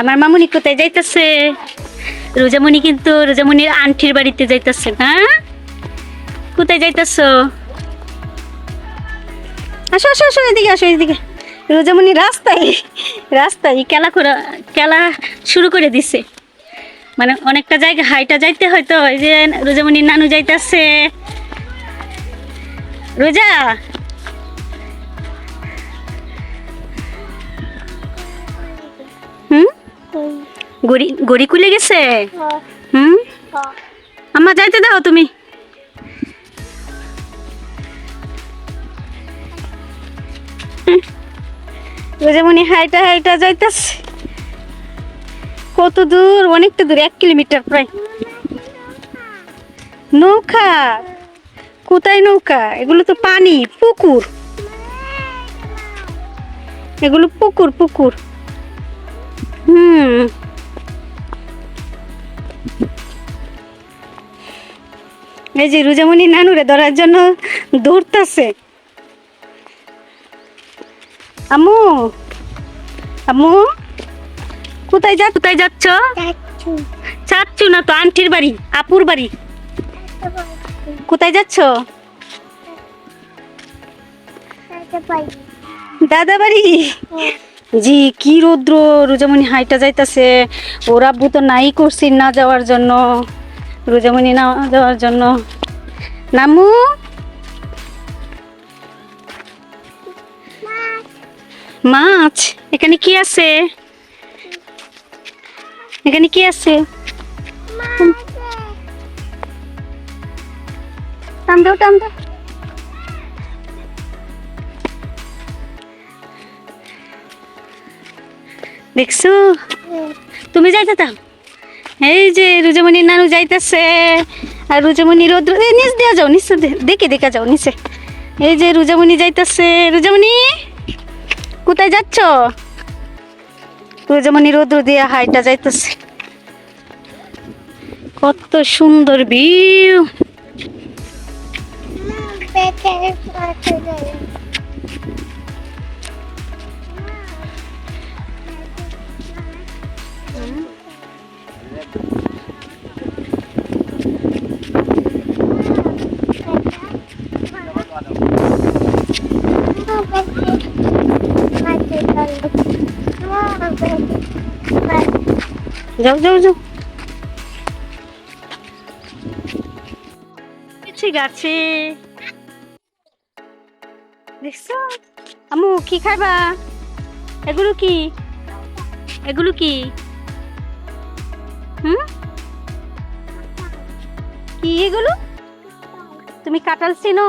আমার মামুনি কোথায় যাইতেছে? রোজামণি কিন্তু রোজামণির আন্টির বাড়িতে যাইতেছে হ্যাঁ কোথায় যাইতেছো? আসো আসো আসো, এদিকে আসো, এদিকে। রোজামণি রাস্তায় রাস্তায় খেলা করে, খেলা শুরু করে দিছে। মানে অনেকটা জায়গা, হাইটা যাইতে হয়তো এই যে রোজামণির নানু যাইতেছে। রোজা গড়ি গড়ি খুলে গেছে? হুম? আমার যাইতে দাও তুমি। রোজামণি হাইটা হাইটা যাইতাছে। কত দূর, অনেকটা দূর, এক কিলোমিটার প্রায়। নৌকা? কোথায় নৌকা? এগুলো তো পানি, পুকুর। এগুলো পুকুর পুকুর। এই যে রুজামণি নানুরে ধরার জন্য দৌড়তাছে। আম্মু আম্মু কোথায় যা কোথায় যাচ্ছ? চাচ্ছু না তো আন্টির বাড়ি আপুর বাড়ি? কোথায় যাচ্ছ? দাদা বাড়ি জি কি রৌদ্র রোজামণি হাইটা যাইতাছে। ওরা আব্বু তো নাই করছি না যাওয়ার জন্য। রোজামণি না যাওয়ার জন্য। নামু। মাছ এখানে কি আছে? এখানে কি আছে? টান দাও টান দাও। দেখছ? তুমি যাইতে দাও এই যে রুজমণির নানু যাইতেছে, আর রুজামণি রোদ্র নিচ দেওয়া যাও, নিচে দেখে, দেখা যাও, নিচে। এই যে রুজামণি যাইতেছে, রুজামণি, কোথায় যাচ্ছ? রুজামণি রোদ্র দিয়া হাইটা যাইতেছে। কত সুন্দর ভিউ। যাও যাও যাও। ঠিক আছে। দেখছ? আমু কি খাইবা এগুলো কি? এগুলো কি? হুম? কি এগুলো? তুমি কাটাল চিনো?